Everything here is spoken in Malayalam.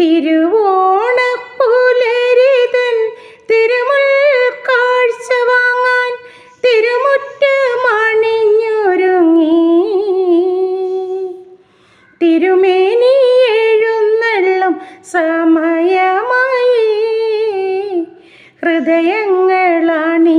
തിരുവോണപ്പുലരിതൻ തിരുമുൽ കാഴ്ച വാങ്ങാൻ തിരുമുറ്റ് മണിഞ്ഞൊരുങ്ങി. തിരുമേനി എഴുന്നള്ളും സമയമായി. ഹൃദയങ്ങളാണി